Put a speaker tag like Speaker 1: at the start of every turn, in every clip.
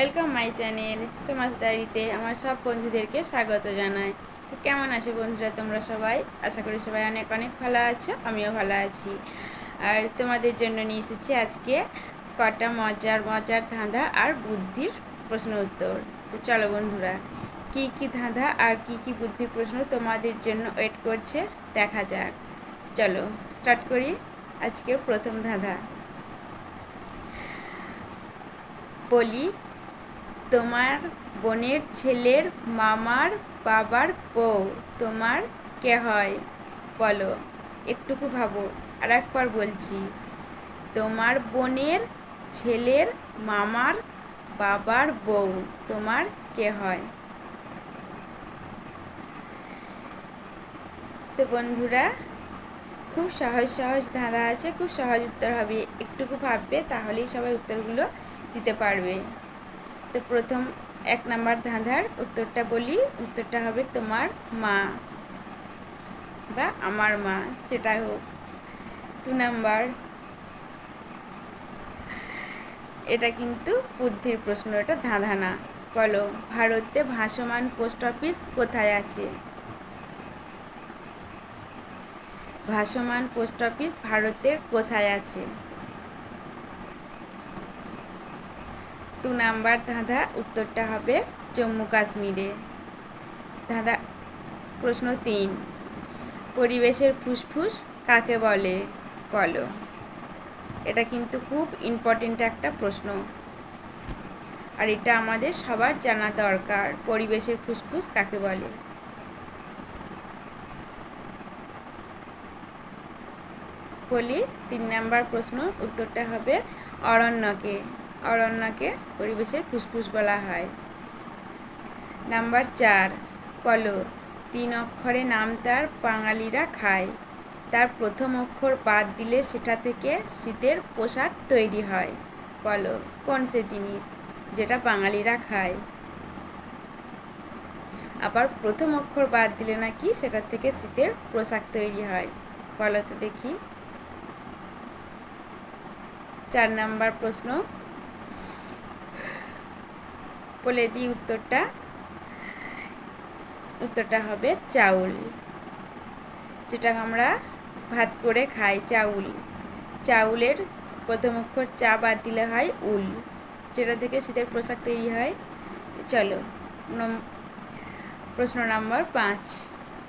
Speaker 1: Welcome my channel সমাজ ডায়েরিতে আমার সব বন্ধুদেরকে স্বাগত জানাই। তো কেমন আছো বন্ধুরা তোমরা সবাই? আশা করি সবাই অনেক অনেক ভালো আছো, আমিও ভালো আছি। আর তোমাদের জন্য নিয়ে এসেছি আজকে কটা মজার মজার ধাঁধা আর বুদ্ধির প্রশ্ন উত্তর। তো চলো বন্ধুরা, কি কি ধাঁধা আর কি কি বুদ্ধির প্রশ্ন তোমাদের জন্য ওয়েট করছে, দেখা যাক। চলো স্টার্ট করি আজকের প্রথম ধাঁধা। বলি তোমার বোনের ছেলের মামার বাবার বউ, তোমার কে হয়? বলো। একটুকু ভাবো আর একবার বলছি। তোমার বোনের ছেলের মামার বাবার বউ, তোমার কে হয়? তো বন্ধুরা, খুব সহজ সহজ ধাঁধা আছে, খুব সহজ উত্তর হবে। একটুকু ভাববে, তাহলেই সবাই উত্তরগুলো দিতে পারবে। তো প্রথম এক নাম্বার ধাঁধার উত্তরটা বলি। উত্তরটা হবে তোমার মা বা আমার মা সেটা হোক। দু নাম্বার। এটা কিন্তু বুদ্ধির প্রশ্ন, এটা ধাঁধা না। বলো, ভারতে ভাসমান পোস্ট অফিস কোথায় আছে? ভাসমান পোস্ট অফিস ভারতের কোথায় আছে? দু নাম্বার ধাঁধা উত্তরটা হবে জম্মু কাশ্মীরে। ধাঁধা প্রশ্ন তিন, পরিবেশের ফুসফুস কাকে বলে? বলো। এটা কিন্তু খুব ইম্পর্টেন্ট একটা প্রশ্ন। আর এটা আমাদের সবার জানা দরকার, পরিবেশের ফুসফুস কাকে বলে? বলি, তিন নাম্বার প্রশ্ন উত্তরটা হবে অরণ্যকে। অরণ্যকে পরিবেশের ফুসফুস বলা হয়। নাম্বার চার বলো তিন অক্ষরে নাম তার বাঙালিরা খায়। তার প্রথম অক্ষর বাদ দিলে সেটা থেকে শীতের পোশাক তৈরি হয়। বলো কোন সে জিনিস যেটা বাঙালিরা খায়? আবার প্রথম অক্ষর বাদ দিলে নাকি সেটা থেকে শীতের পোশাক তৈরি হয়। বলো তো দেখি। চার নাম্বার প্রশ্ন বলে দিই উত্তরটা। উত্তরটা হবে চাউল, যেটা আমরা ভাত করে খাই, চাউল। চাউলের প্রথম অক্ষর চা বাদ দিলে হয় উল, যেটা থেকে শীতের পোশাক তৈরি হয়। চলো প্রশ্ন নাম্বার পাঁচ,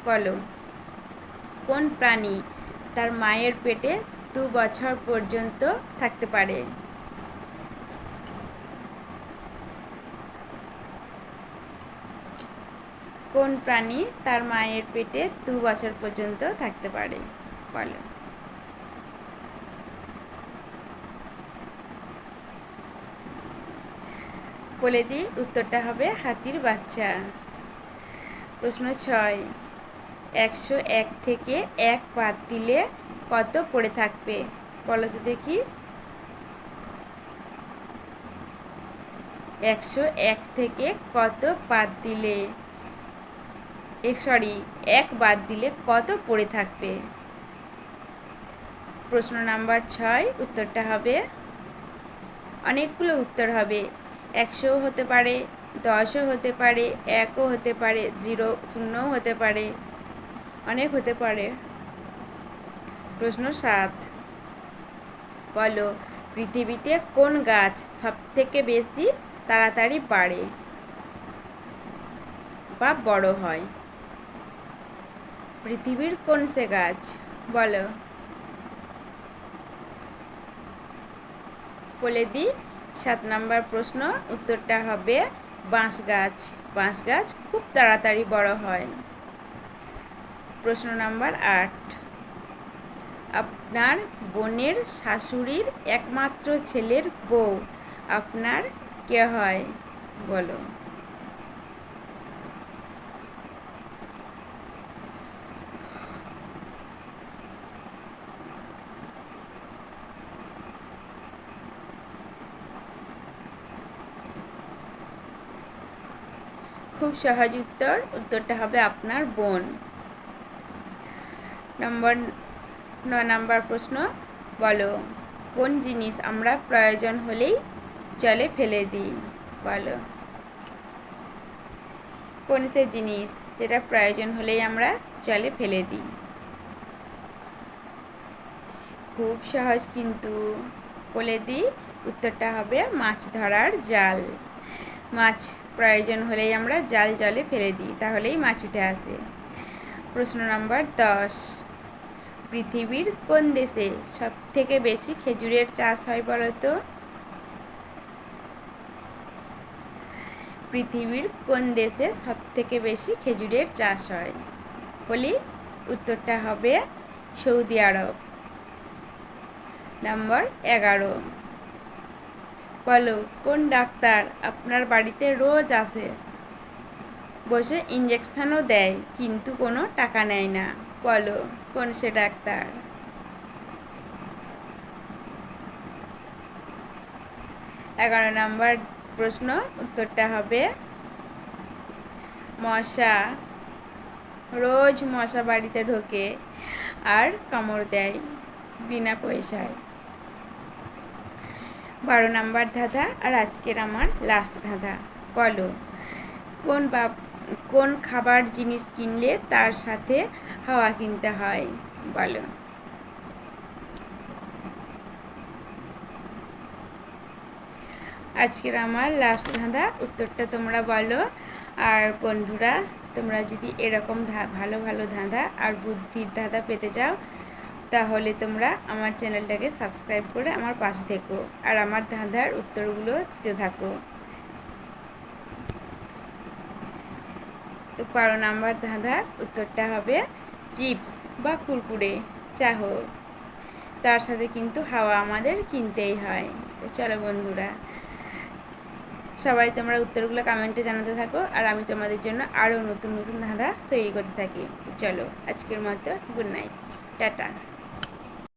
Speaker 1: বলো, কোন প্রাণী তার মায়ের পেটে দু বছর পর্যন্ত থাকতে পারে? কোন প্রাণী তার মায়ের পেটে দু বছর পর্যন্ত থাকতে পারে? বলো বলে দিই, উত্তরটা হবে হাতির বাচ্চা। প্রশ্ন ছয়, একশো এক থেকে এক বাদ দিলে কত পড়ে থাকবে? বলো তো দেখি। একশো এক থেকে কত বাদ দিলে? এক সরি, এক বাদ দিলে কত পড়ে থাকবে? প্রশ্ন নাম্বার ছয়, উত্তরটা হবে, অনেকগুলো উত্তর হবে। একশোও হতে পারে, দশও হতে পারে, একও হতে পারে, জিরো, শূন্যও হতে পারে, অনেক হতে পারে। প্রশ্ন সাত, বলো, পৃথিবীতে কোন গাছ সব থেকে বেশি তাড়াতাড়ি বাড়ে বা বড় হয়? পৃথিবীর কোন সে গাছ? বলো। বলে দিই সাত নাম্বার প্রশ্ন, উত্তরটা হবে বাঁশ গাছ। বাঁশ গাছ খুব তাড়াতাড়ি বড় হয়। প্রশ্ন নাম্বার আট। আপনার বোনের শাশুড়ির একমাত্র ছেলের বউ, আপনার কে হয়? বলো। খুব সহজ উত্তর। উত্তরটা হবে আপনার বোন। নম্বর নয় নাম্বার প্রশ্ন। বলো, কোন জিনিস আমরা প্রয়োজন হলেই জলে ফেলে দিই? বলো, কোন সে জিনিস যেটা প্রয়োজন হলেই আমরা জলে ফেলে দিই? খুব সহজ কিন্তু। বলে দিই, উত্তরটা হবে মাছ ধরার জাল। মাছ প্রয়োজন হলেই আমরা জাল জলে ফেলে দিই, তাহলেই মাছ উঠে আসে। প্রশ্ন নাম্বার দশ। পৃথিবীর কোন দেশে সব থেকে বেশি খেজুরের চাষ হয় বলো তো পৃথিবীর কোন দেশে সব থেকে বেশি খেজুরের চাষ হয়? বলি উত্তরটা হবে সৌদি আরব। নাম্বার এগারো। বলো, কোন ডাক্তার আপনার বাড়িতে রোজ আসে? বসে ইঞ্জেকশনও দেয়, কিন্তু কোনো টাকা নেয় না। বলো, কোন সে ডাক্তার? এগারো নম্বর প্রশ্ন, উত্তরটা হবে মশা। রোজ মশা বাড়িতে ঢোকে আর কামড় দেয় বিনা পয়সায়। বারো নাম্বার ধাঁধা আর আজকের আমার লাস্ট ধাঁধা। বলো, কোন বা কোন খাবার জিনিস কিনলে তার সাথে হাওয়া কিনতে হয়? বলো। আজকের আমার লাস্ট ধাঁধা, উত্তরটা তোমরা বলো। আর বন্ধুরা, তোমরা যদি এরকম ভালো ভালো ধাঁধা আর বুদ্ধির ধাঁধা পেতে চাও তাহলে তোমরা আমার চ্যানেলটাকে সাবস্ক্রাইব করে আমার পাশে থেকো আর আমার ধাঁধার উত্তরগুলো দিতে থাকো। তো বারো নাম্বার ধাঁধার উত্তরটা হবে চিপস বা কুরকুরে। চাহ তার সাথে কিন্তু হাওয়া আমাদের কিনতেই হয়। চলো বন্ধুরা, সবাই তোমরা উত্তরগুলো কমেন্টে জানাতে থাকো আর আমি তোমাদের জন্য আরও নতুন নতুন ধাঁধা তৈরি করতে থাকি। চলো, আজকের মতো গুড নাইট টাটা।